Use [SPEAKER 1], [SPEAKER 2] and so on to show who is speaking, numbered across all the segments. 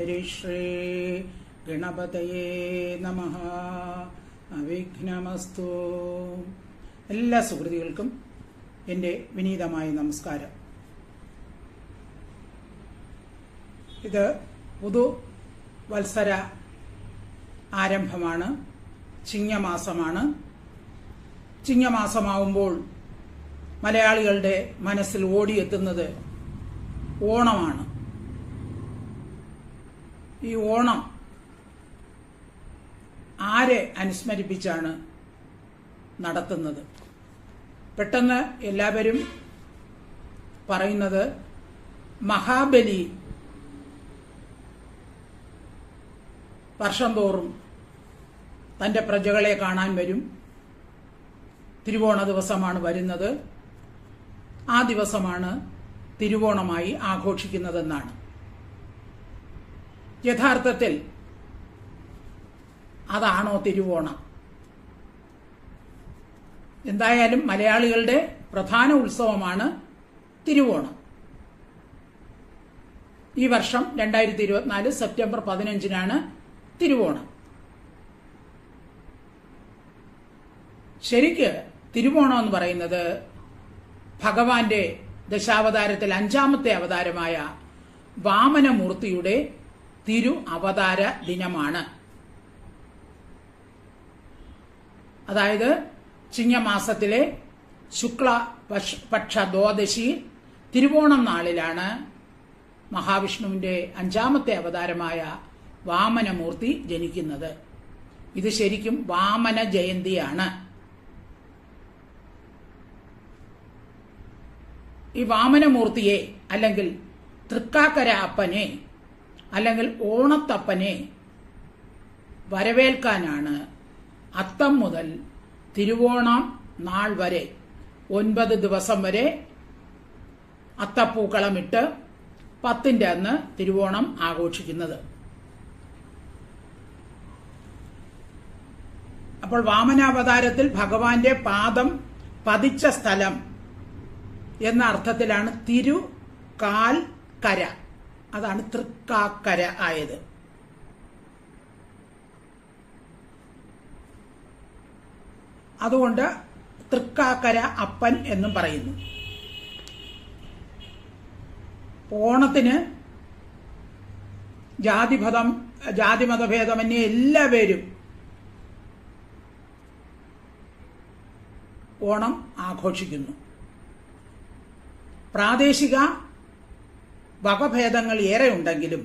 [SPEAKER 1] ഹരിശ്രീ ഗണപതയേ നമ അവിഘ്നമസ്തു എല്ലാ സുഹൃത്തുക്കൾക്കും എന്റെ വിനീതമായ നമസ്കാരം. ഇത് പുതു വത്സര ആരംഭമാണ്. ചിങ്ങമാസമാണ്. ചിങ്ങമാസമാവുമ്പോൾ മലയാളികളുടെ മനസ്സിൽ ഓടിയെത്തുന്നത് ഓണമാണ്. ഈ ഓണം ആരെ അനുസ്മരിപ്പിച്ചാണ് നടത്തുന്നത്? പെട്ടെന്ന് എല്ലാവരും പറയുന്നത് മഹാബലി വർഷം തോറും തന്റെ പ്രജകളെ കാണാൻ വരും. തിരുവോണ ദിവസമാണ് വരുന്നത്. ആ ദിവസമാണ് തിരുവോണമായി ആഘോഷിക്കുന്നതെന്നാണ്. യഥാർത്ഥത്തിൽ അതാണോ തിരുവോണം? എന്തായാലും മലയാളികളുടെ പ്രധാന ഉത്സവമാണ് തിരുവോണം. ഈ വർഷം രണ്ടായിരത്തി ഇരുപത്തിനാല് സെപ്റ്റംബർ പതിനഞ്ചിനാണ് തിരുവോണം. ശരിക്ക് തിരുവോണം എന്ന് പറയുന്നത് ഭഗവാന്റെ ദശാവതാരത്തിൽ അഞ്ചാമത്തെ അവതാരമായ വാമനമൂർത്തിയുടെ തിരു അവതാര ദിനമാണ്. അതായത് ചിങ്ങമാസത്തിലെ ശുക്ല പക്ഷ ദ്വാദശി തിരുവോണം നാളിലാണ് മഹാവിഷ്ണുവിന്റെ അഞ്ചാമത്തെ അവതാരമായ വാമനമൂർത്തി ജനിക്കുന്നത്. ഇത് ശരിക്കും വാമന ജയന്തിയാണ്. ഈ വാമനമൂർത്തിയെ അല്ലെങ്കിൽ തൃക്കാക്കര അപ്പനെ അല്ലെങ്കിൽ ഓണത്തപ്പനെ വരവേൽക്കാനാണ് അത്തം മുതൽ തിരുവോണം നാൾ വരെ ഒൻപത് ദിവസം വരെ അത്തപ്പൂക്കളമിട്ട് പത്തിന്റെ അന്ന് തിരുവോണം ആഘോഷിക്കുന്നത്. അപ്പോൾ വാമനാവതാരത്തിൽ ഭഗവാന്റെ പാദം പതിച്ച സ്ഥലം എന്ന അർത്ഥത്തിലാണ് തിരു കാൽ കര അതാണ് തൃക്കാക്കര ആയത്. അതുകൊണ്ട് തൃക്കാക്കര അപ്പൻ എന്നും പറയുന്നു. ഓണത്തിന് ജാതിമതം ജാതിമതഭേദമന്യേ എല്ലാവരും ഓണം ആഘോഷിക്കുന്നു. പ്രാദേശിക വകഭേദങ്ങൾ ഏറെ ഉണ്ടെങ്കിലും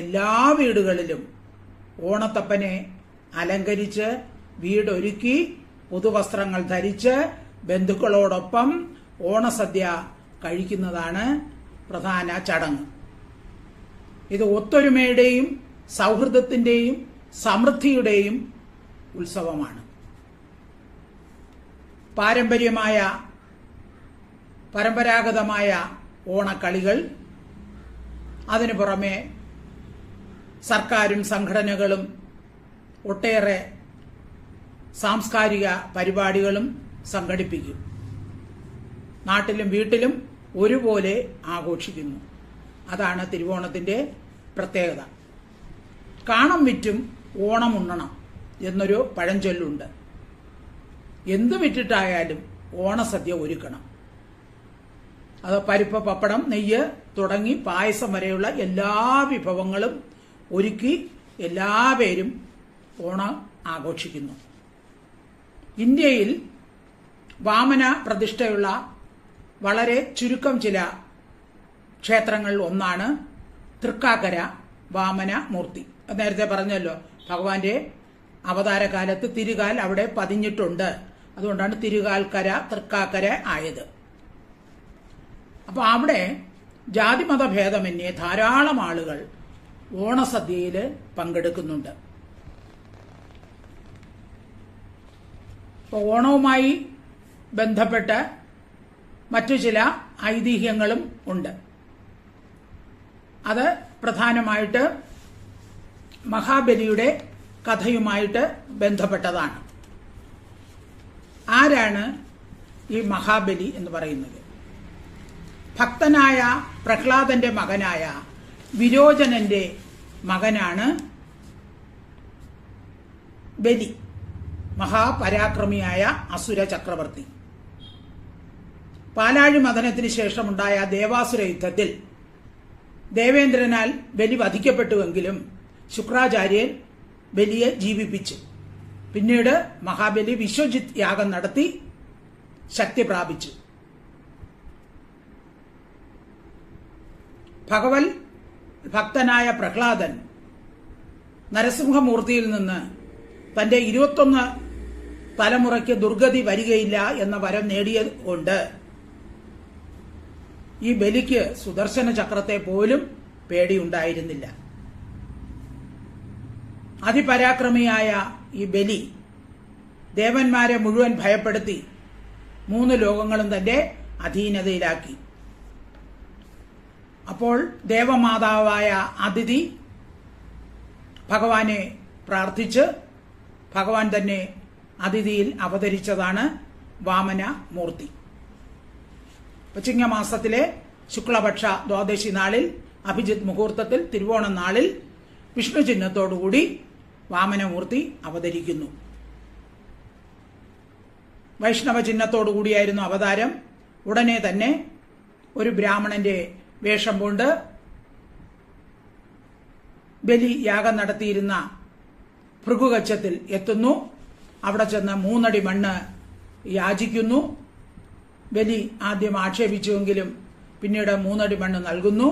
[SPEAKER 1] എല്ലാ വീടുകളിലും ഓണത്തപ്പനെ അലങ്കരിച്ച് വീടൊരുക്കി പുതുവസ്ത്രങ്ങൾ ധരിച്ച് ബന്ധുക്കളോടൊപ്പം ഓണസദ്യ കഴിക്കുന്നതാണ് പ്രധാന ചടങ്ങ്. ഇത് ഒത്തൊരുമയുടെയും സൗഹൃദത്തിന്റെയും സമൃദ്ധിയുടെയും ഉത്സവമാണ്. പാരമ്പര്യമായ പരമ്പരാഗതമായ ഓണക്കളികൾ അതിനു പുറമെ സർക്കാരും സംഘടനകളും ഒട്ടേറെ സാംസ്കാരിക പരിപാടികളും സംഘടിപ്പിക്കും. നാട്ടിലും വീട്ടിലും ഒരുപോലെ ആഘോഷിക്കുന്നു. അതാണ് തിരുവോണത്തിന്റെ പ്രത്യേകത. കാണം വിറ്റും ഓണം ഉണ്ണണം എന്നൊരു പഴഞ്ചൊല്ലുണ്ട്. എന്ത് വിറ്റിട്ടായാലും ഓണസദ്യ ഒരുക്കണം. അത് പരിപ്പ് പപ്പടം നെയ്യ് തുടങ്ങി പായസം വരെയുള്ള എല്ലാ വിഭവങ്ങളും ഒരുക്കി എല്ലാവരും ഓണം ആഘോഷിക്കുന്നു. ഇന്ത്യയിൽ വാമന പ്രതിഷ്ഠയുള്ള വളരെ ചുരുക്കം ചില ക്ഷേത്രങ്ങളിൽ ഒന്നാണ് തൃക്കാക്കര വാമന മൂർത്തി. നേരത്തെ പറഞ്ഞല്ലോ ഭഗവാന്റെ അവതാരകാലത്ത് തിരുകാൽ അവിടെ പതിഞ്ഞിട്ടുണ്ട്. അതുകൊണ്ടാണ് തിരുകാൽക്കര തൃക്കാക്കര ആയത്. അപ്പൊ അവിടെ ജാതിമത ഭേദമന്യേ ധാരാളം ആളുകൾ ഓണസദ്യയിൽ പങ്കെടുക്കുന്നുണ്ട്. ഓണവുമായി ബന്ധപ്പെട്ട് മറ്റു ചില ഐതിഹ്യങ്ങളും ഉണ്ട്. അത് പ്രധാനമായിട്ട് മഹാബലിയുടെ കഥയുമായിട്ട് ബന്ധപ്പെട്ടതാണ്. ആരാണ് ഈ മഹാബലി എന്ന് പറയുന്നത്? ഭക്തനായ പ്രഹ്ലാദന്റെ മകനായ വിരോചനന്റെ മകനാണ് ബലി മഹാപരാക്രമിയായ അസുര ചക്രവർത്തി. പാലാഴി മദനത്തിന് ശേഷമുണ്ടായ ദേവാസുര യുദ്ധത്തിൽ ദേവേന്ദ്രനാൽ ബലി വധിക്കപ്പെട്ടുവെങ്കിലും ശുക്രാചാര്യൻ ബലിയെ ജീവിപ്പിച്ചു. പിന്നീട് മഹാബലി വിശ്വജിത് യാഗം നടത്തി ശക്തി പ്രാപിച്ചു. ഭഗവൽ ഭക്തനായ പ്രഹ്ലാദൻ നരസിംഹമൂർത്തിയിൽ നിന്ന് തന്റെ ഇരുപത്തൊന്ന് തലമുറയ്ക്ക് ദുർഗതി വരികയില്ല എന്ന വരം നേടിയതുകൊണ്ട് ഈ ബലിക്ക് സുദർശന ചക്രത്തെ പോലും പേടിയുണ്ടായിരുന്നില്ല. അതിപരാക്രമിയായ ഈ ബലി ദേവന്മാരെ മുഴുവൻ ഭയപ്പെടുത്തി മൂന്ന് ലോകങ്ങളും തന്റെ അധീനതയിലാക്കി. അപ്പോൾ ദേവമാതാവായ അതിഥി ഭഗവാനെ പ്രാർത്ഥിച്ച് ഭഗവാൻ തന്നെ അതിഥിയിൽ അവതരിച്ചതാണ് വാമന മൂർത്തി. ചിങ്ങമാസത്തിലെ ശുക്ലപക്ഷ ദ്വാദശി നാളിൽ അഭിജിത് മുഹൂർത്തത്തിൽ തിരുവോണ നാളിൽ വിഷ്ണു ചിഹ്നത്തോടുകൂടി വാമനമൂർത്തി അവതരിക്കുന്നു. വൈഷ്ണവ ചിഹ്നത്തോടുകൂടിയായിരുന്നു അവതാരം. ഉടനെ തന്നെ ഒരു ബ്രാഹ്മണന്റെ വേഷം പൂണ്ട് ബലി യാഗം നടത്തിയിരുന്ന ഭൃഗുകച്ചത്തിൽ എത്തുന്നു. അവിടെ ചെന്ന് മൂന്നടി മണ്ണ് യാചിക്കുന്നു. ബലി ആദ്യം ആക്ഷേപിച്ചുവെങ്കിലും പിന്നീട് മൂന്നടി മണ്ണ് നൽകുന്നു.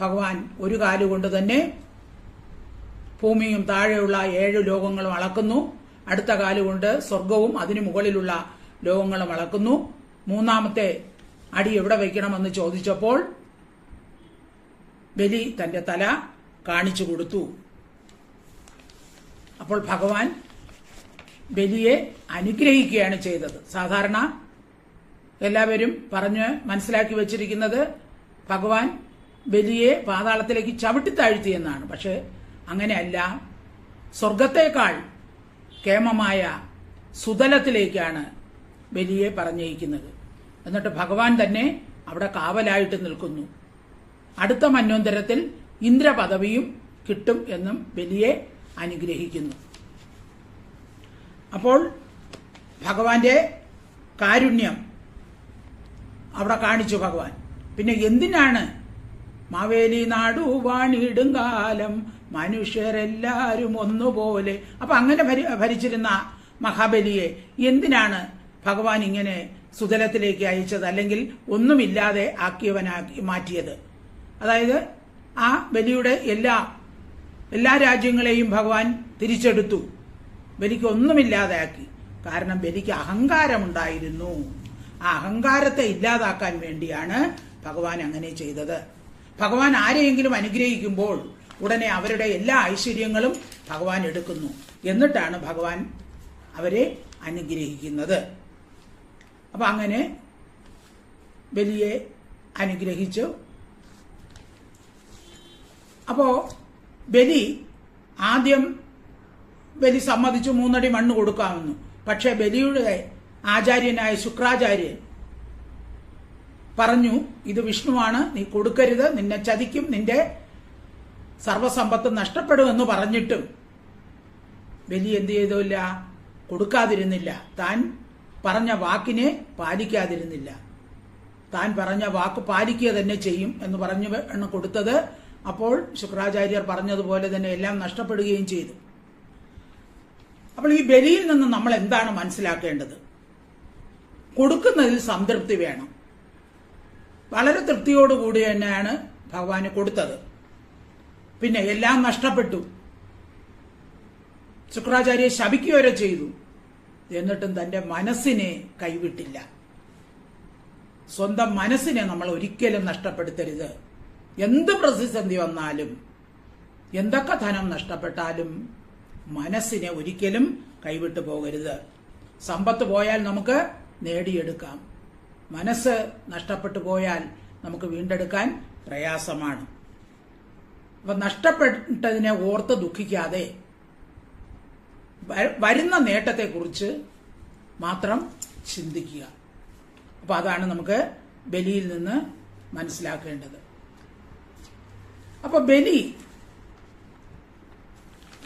[SPEAKER 1] ഭഗവാൻ ഒരു കാലുകൊണ്ട് തന്നെ ഭൂമിയും താഴെയുള്ള ഏഴ് ലോകങ്ങളും അളക്കുന്നു. അടുത്ത കാലുകൊണ്ട് സ്വർഗവും അതിനു മുകളിലുള്ള ലോകങ്ങളും അളക്കുന്നു. മൂന്നാമത്തെ അടി എവിടെ വയ്ക്കണമെന്ന് ചോദിച്ചപ്പോൾ ബലി തന്റെ തല കാണിച്ചു കൊടുത്തു. അപ്പോൾ ഭഗവാൻ ബലിയെ അനുഗ്രഹിക്കുകയാണ് ചെയ്തത്. സാധാരണ എല്ലാവരും പറഞ്ഞ് മനസ്സിലാക്കി വച്ചിരിക്കുന്നത് ഭഗവാൻ ബലിയെ പാതാളത്തിലേക്ക് ചവിട്ടിത്താഴ്ത്തി എന്നാണ്. പക്ഷെ അങ്ങനെയല്ല. സ്വർഗത്തേക്കാൾ കേമമായ സുതലത്തിലേക്കാണ് ബലിയെ പറഞ്ഞയിക്കുന്നത്. എന്നിട്ട് ഭഗവാൻ തന്നെ അവിടെ കാവലായിട്ട് നിൽക്കുന്നു. അടുത്ത മന്വന്തരത്തിൽ ഇന്ദ്രപദവിയും കിട്ടും എന്നും ബലിയെ അനുഗ്രഹിക്കുന്നു. അപ്പോൾ ഭഗവാന്റെ കാരുണ്യം അവിടെ കാണിച്ചു ഭഗവാൻ. പിന്നെ എന്തിനാണ് മാവേലി നാടു വാണിടും കാലം മനുഷ്യരെല്ലാരും ഒന്നുപോലെ? അപ്പൊ അങ്ങനെ ഭരിച്ചിരുന്ന മഹാബലിയെ എന്തിനാണ് ഭഗവാൻ ഇങ്ങനെ സുതലത്തിലേക്ക് അയച്ചത്? അല്ലെങ്കിൽ ഒന്നുമില്ലാതെ ആക്കിയവനാക്കി മാറ്റിയത്? അതായത് ആ ബലിയുടെ എല്ലാ എല്ലാ രാജ്യങ്ങളെയും ഭഗവാൻ തിരിച്ചെടുത്തു. ബലിക്ക് ഒന്നുമില്ലാതാക്കി കാരണം ബലിക്ക് അഹങ്കാരമുണ്ടായിരുന്നു. ആ അഹങ്കാരത്തെ ഇല്ലാതാക്കാൻ വേണ്ടിയാണ് ഭഗവാൻ അങ്ങനെ ചെയ്തത്. ഭഗവാൻ ആരെയെങ്കിലും അനുഗ്രഹിക്കുമ്പോൾ ഉടനെ അവരുടെ എല്ലാ ഐശ്വര്യങ്ങളും ഭഗവാൻ എടുക്കുന്നു. എന്നിട്ടാണ് ഭഗവാൻ അവരെ അനുഗ്രഹിക്കുന്നത്. അപ്പൊ അങ്ങനെ ബലിയെ അനുഗ്രഹിച്ചു. അപ്പോ ബലി ആദ്യം ബലി സമ്മതിച്ചു മൂന്നടി മണ്ണ് കൊടുക്കാമെന്നു. പക്ഷെ ബലിയുടെ ആചാര്യനായ ശുക്രാചാര്യൻ പറഞ്ഞു ഇത് വിഷ്ണുവാണ് നീ കൊടുക്കരുത് നിന്നെ ചതിക്കും നിന്റെ സർവസമ്പത്ത് നഷ്ടപ്പെടുമെന്ന് പറഞ്ഞിട്ടും ബലി എന്ത് ചെയ്തില്ല കൊടുക്കാതിരുന്നില്ല. താൻ പറഞ്ഞ വാക്കിനെ പാലിക്കാതിരുന്നില്ല. താൻ പറഞ്ഞ വാക്ക് പാലിക്കുക തന്നെ ചെയ്യും എന്ന് പറഞ്ഞു കൊടുത്തത് അപ്പോൾ ശുക്രാചാര്യർ പറഞ്ഞതുപോലെ തന്നെ എല്ലാം നഷ്ടപ്പെടുകയും ചെയ്തു. അപ്പോൾ ഈ ബലിയിൽ നിന്ന് നമ്മൾ എന്താണ് മനസ്സിലാക്കേണ്ടത്? കൊടുക്കുന്നതിൽ സംതൃപ്തി വേണം. വളരെ തൃപ്തിയോടുകൂടി തന്നെയാണ് ഭഗവാന് കൊടുത്തത്. പിന്നെ എല്ലാം നഷ്ടപ്പെട്ടു. ശുക്രാചാര്യ ശപിക്കുക ചെയ്തു. എന്നിട്ടും തന്റെ മനസ്സിനെ കൈവിട്ടില്ല. സ്വന്തം മനസ്സിനെ നമ്മൾ ഒരിക്കലും നഷ്ടപ്പെടുത്തരുത്. എന്ത് പ്രതിസന്ധി വന്നാലും എന്തൊക്കെ ധനം നഷ്ടപ്പെട്ടാലും മനസ്സിനെ ഒരിക്കലും കൈവിട്ടു പോകരുത്. സമ്പത്ത് പോയാൽ നമുക്ക് നേടിയെടുക്കാം. മനസ്സ് നഷ്ടപ്പെട്ടു പോയാൽ നമുക്ക് വീണ്ടെടുക്കാൻ പ്രയാസമാണ്. അപ്പൊ നഷ്ടപ്പെട്ടതിനെ ഓർത്ത് ദുഃഖിക്കാതെ വരുന്ന നേട്ടത്തെക്കുറിച്ച് മാത്രം ചിന്തിക്കുക. അപ്പൊ അതാണ് നമുക്ക് ബലിയിൽ നിന്ന് മനസ്സിലാക്കേണ്ടത്. അപ്പൊ ബലി.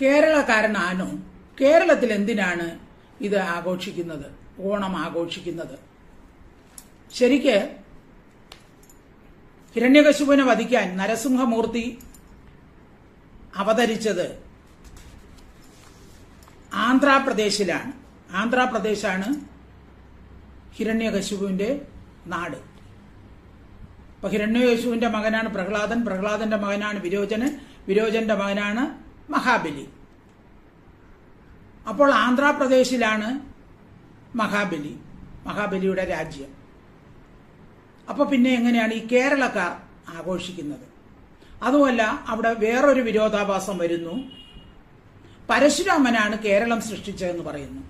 [SPEAKER 1] കേരളക്കാരനാണോ? കേരളത്തിൽ എന്തിനാണ് ഇത് ആഘോഷിക്കുന്നത്? ഓണം ആഘോഷിക്കുന്നത്. ശരിക്ക് ഹിരണ്യകശുപനെ വധിക്കാൻ നരസിംഹമൂർത്തി അവതരിച്ചത് ആന്ധ്രാപ്രദേശിലാണ്. ആന്ധ്രാപ്രദേശാണ് ഹിരണ്യകശുപുവിന്റെ നാട്. അപ്പൊ ഹിരണ്യേശുവിന്റെ മകനാണ് പ്രഹ്ലാദൻ. പ്രഹ്ലാദന്റെ മകനാണ് വിരോചനൻ. വിരോചന്റെ മകനാണ് മഹാബലി. അപ്പോൾ ആന്ധ്രാപ്രദേശിലാണ് മഹാബലി മഹാബലിയുടെ രാജ്യം. അപ്പോൾ പിന്നെ എങ്ങനെയാണ് ഈ കേരളക്കാർ ആഘോഷിക്കുന്നത്? അതുമല്ല അവിടെ വേറൊരു വിരോധാഭാസം വരുന്നു. പരശുരാമനാണ് കേരളം സൃഷ്ടിച്ചതെന്ന് പറയുന്നു.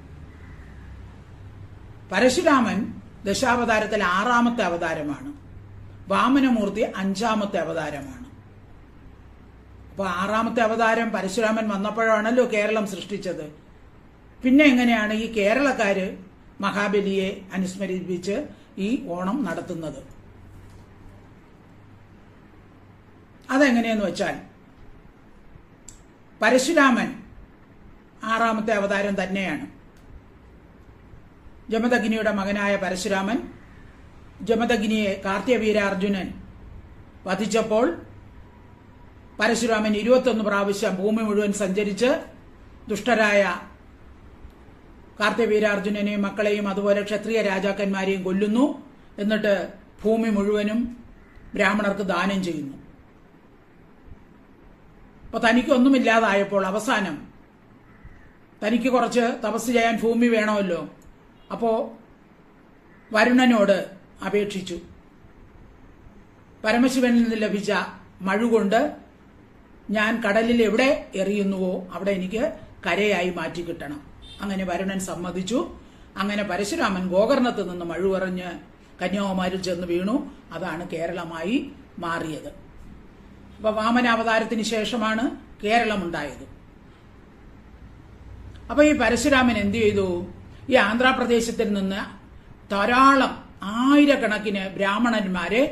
[SPEAKER 1] പരശുരാമൻ ദശാവതാരത്തിൽ ആറാമത്തെ അവതാരമാണ്. വാമനമൂർത്തി അഞ്ചാമത്തെ അവതാരമാണ്. അപ്പൊ ആറാമത്തെ അവതാരം പരശുരാമൻ വന്നപ്പോഴാണല്ലോ കേരളം സൃഷ്ടിച്ചത്. പിന്നെ എങ്ങനെയാണ് ഈ കേരളക്കാര് മഹാബലിയെ അനുസ്മരിപ്പിച്ച് ഈ ഓണം നടത്തുന്നത്? അതെങ്ങനെയെന്ന് വെച്ചാൽ പരശുരാമൻ ആറാമത്തെ അവതാരം തന്നെയാണ്. ജമദഗ്നിയുടെ മകനായ പരശുരാമൻ ജമദഗ്നിയെ കാർത്തികവീരാർജുനൻ വധിച്ചപ്പോൾ പരശുരാമൻ ഇരുപത്തൊന്ന് പ്രാവശ്യം ഭൂമി മുഴുവൻ സഞ്ചരിച്ച് ദുഷ്ടരായ കാർത്തികവീരാർജുനനെയും മക്കളെയും അതുപോലെ ക്ഷത്രിയ രാജാക്കന്മാരെയും കൊല്ലുന്നു. എന്നിട്ട് ഭൂമി മുഴുവനും ബ്രാഹ്മണർക്ക് ദാനം ചെയ്യുന്നു. അപ്പൊ തനിക്കൊന്നുമില്ലാതായപ്പോൾ അവസാനം തനിക്ക് കുറച്ച് തപസ് ചെയ്യാൻ ഭൂമി വേണമല്ലോ. അപ്പോ വരുണനോട് അപേക്ഷിച്ചു. പരമശിവനിൽ നിന്ന് ലഭിച്ച മഴ കൊണ്ട് ഞാൻ കടലിൽ എവിടെ എറിയുന്നുവോ അവിടെ എനിക്ക് കരയായി മാറ്റി കിട്ടണം. അങ്ങനെ വരുണൻ സമ്മതിച്ചു. അങ്ങനെ പരശുരാമൻ ഗോകർണത്ത് നിന്ന് മഴുവറിഞ്ഞ് കന്യാകുമാരിൽ ചെന്ന് വീണു. അതാണ് കേരളമായി മാറിയത്. അപ്പൊ വാമനാവതാരത്തിന് ശേഷമാണ് കേരളം ഉണ്ടായത് അപ്പൊ ഈ പരശുരാമൻ എന്ത് ചെയ്തു? ഈ ആന്ധ്രാപ്രദേശത്തിൽ നിന്ന് ധാരാളം ആയിരക്കണക്കിന് ബ്രാഹ്മണന്മാരെ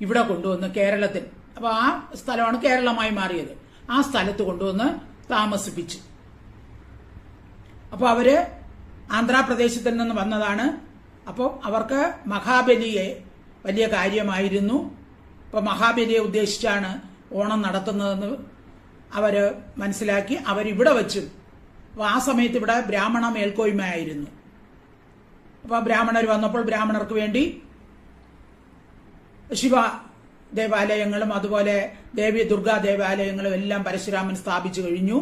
[SPEAKER 1] ഇവിടെ കൊണ്ടുവന്ന് കേരളത്തിൽ. അപ്പൊ ആ സ്ഥലമാണ് കേരളമായി മാറിയത്. ആ സ്ഥലത്ത് കൊണ്ടുവന്ന് താമസിപ്പിച്ചു. അപ്പോൾ അവർ ആന്ധ്രാപ്രദേശത്തിൽ നിന്ന് വന്നതാണ്. അപ്പോൾ അവർക്ക് മഹാബലിയെ വലിയ കാര്യമായിരുന്നു. അപ്പോൾ മഹാബലിയെ ഉദ്ദേശിച്ചാണ് ഓണം നടത്തുന്നതെന്ന് അവർ മനസ്സിലാക്കി അവരിവിടെ വച്ചു. അപ്പോൾ ആ സമയത്ത് ഇവിടെ ബ്രാഹ്മണ മേൽക്കോയ്മയായിരുന്നു. അപ്പോൾ ബ്രാഹ്മണർ വന്നപ്പോൾ ബ്രാഹ്മണർക്ക് വേണ്ടി ശിവ ദേവാലയങ്ങളും അതുപോലെ ദേവി ദുർഗാ ദേവാലയങ്ങളും എല്ലാം പരശുരാമൻ സ്ഥാപിച്ചു കഴിഞ്ഞു.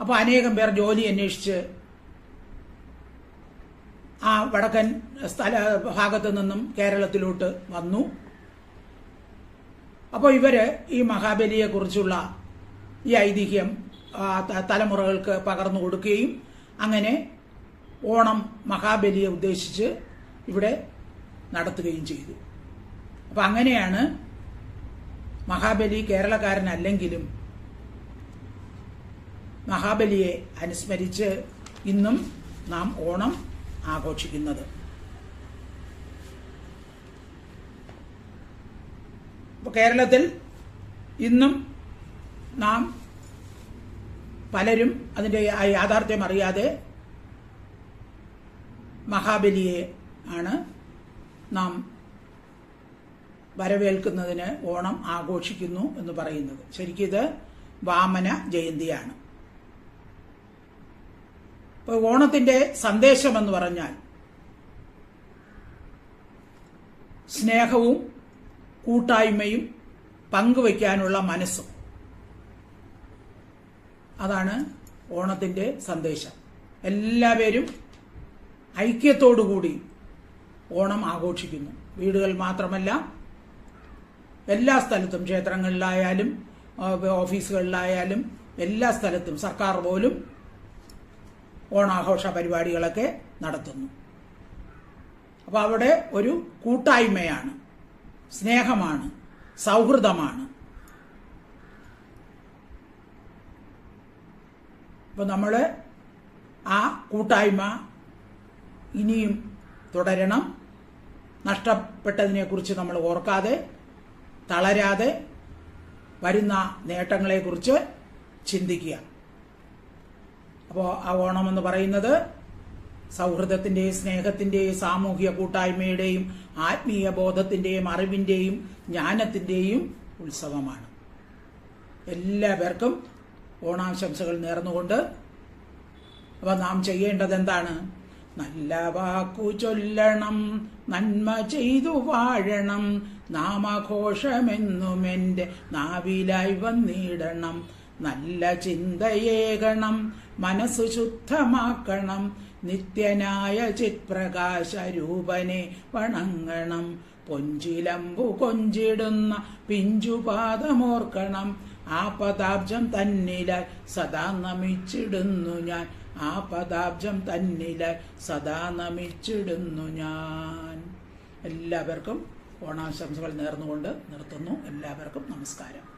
[SPEAKER 1] അപ്പോൾ അനേകം പേർ ജോലി അന്വേഷിച്ച് ആ വടക്കൻ സ്ഥല ഭാഗത്തു നിന്നും കേരളത്തിലോട്ട് വന്നു. അപ്പോൾ ഇവർ ഈ മഹാബലിയെ കുറിച്ചുള്ള ഈ ഐതിഹ്യം തലമുറകൾക്ക് പകർന്നു കൊടുക്കുകയും അങ്ങനെ ഓണം മഹാബലിയെ ഉദ്ദേശിച്ച് ഇവിടെ നടത്തുകയും ചെയ്തു. അപ്പം അങ്ങനെയാണ് മഹാബലി കേരളക്കാരനല്ലെങ്കിലും മഹാബലിയെ അനുസ്മരിച്ച് ഇന്നും നാം ഓണം ആഘോഷിക്കുന്നത്. കേരളത്തിൽ ഇന്നും നാം പലരും അതിന്റെ യാഥാർത്ഥ്യം അറിയാതെ മഹാബലിയെ ആണ് നാം വരവേൽക്കുന്നതിന് ഓണം ആഘോഷിക്കുന്നു എന്ന് പറയുന്നത്. ശരിക്കും ഇത് വാമന ജയന്തിയാണ്. ഇപ്പോൾ ഓണത്തിന്റെ സന്ദേശം എന്ന് പറഞ്ഞാൽ സ്നേഹവും കൂട്ടായ്മയും പങ്കുവയ്ക്കാനുള്ള മനസ്സും. അതാണ് ഓണത്തിന്റെ സന്ദേശം. എല്ലാവരും ഐക്യത്തോടുകൂടി ഓണം ആഘോഷിക്കുന്നു. വീടുകൾ മാത്രമല്ല എല്ലാ സ്ഥലത്തും ക്ഷേത്രങ്ങളിലായാലും ഓഫീസുകളിലായാലും എല്ലാ സ്ഥലത്തും സർക്കാർ പോലും ഓണാഘോഷ പരിപാടികളൊക്കെ നടത്തുന്നു. അപ്പോൾ അവിടെ ഒരു കൂട്ടായ്മയാണ്. സ്നേഹമാണ്. സൗഹൃദമാണ്. അപ്പോൾ നമ്മൾ ആ കൂട്ടായ്മ ഇനിയും തുടരണം. നഷ്ടപ്പെട്ടതിനെക്കുറിച്ച് നമ്മൾ ഓർക്കാതെ തളരാതെ വരുന്ന നേട്ടങ്ങളെക്കുറിച്ച് ചിന്തിക്കുക. അപ്പോൾ ആ ഓണം എന്ന് പറയുന്നത് സൗഹൃദത്തിന്റെയും സ്നേഹത്തിന്റെയും സാമൂഹിക കൂട്ടായ്മയുടെയും ആത്മീയ ബോധത്തിന്റെയും അറിവിന്റെയും ജ്ഞാനത്തിന്റെയും ഉത്സവമാണ്. എല്ലാവർക്കും ഓണാശംസകൾ നേർന്നുകൊണ്ട്. അപ്പോൾ നാം ചെയ്യേണ്ടത് എന്താണ്? നല്ല വാക്കു ചൊല്ലണം നന്മ ചെയ്തു വാഴണം നാമഘോഷമെന്നും എന്റെ നാവിലായി വന്നിടണം. നല്ല ചിന്തയേകണം മനസ്സ് ശുദ്ധമാക്കണം നിത്യനായ ചിത്പ്രകാശ രൂപനെ വണങ്ങണം. പൊഞ്ചിലമ്പു കൊഞ്ചിടുന്ന പിഞ്ചുപാദമോർക്കണം ആ പദാബ്ജം തന്നിലായി സദാ നമിച്ചിടുന്നു ഞാൻ. ആ പദാബ്ജം തന്നില സദാ നമിച്ചിടുന്നു ഞാൻ. എല്ലാവർക്കും ഓണാശംസകൾ നേർന്നുകൊണ്ട് നിർത്തുന്നു. എല്ലാവർക്കും നമസ്കാരം.